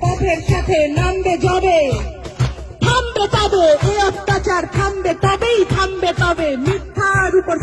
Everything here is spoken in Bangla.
পথের সাথে নামবে যাবে থামবে তবে এই অত্যাচার থামবে তবেই থামবে তবে মিথ্যার উপর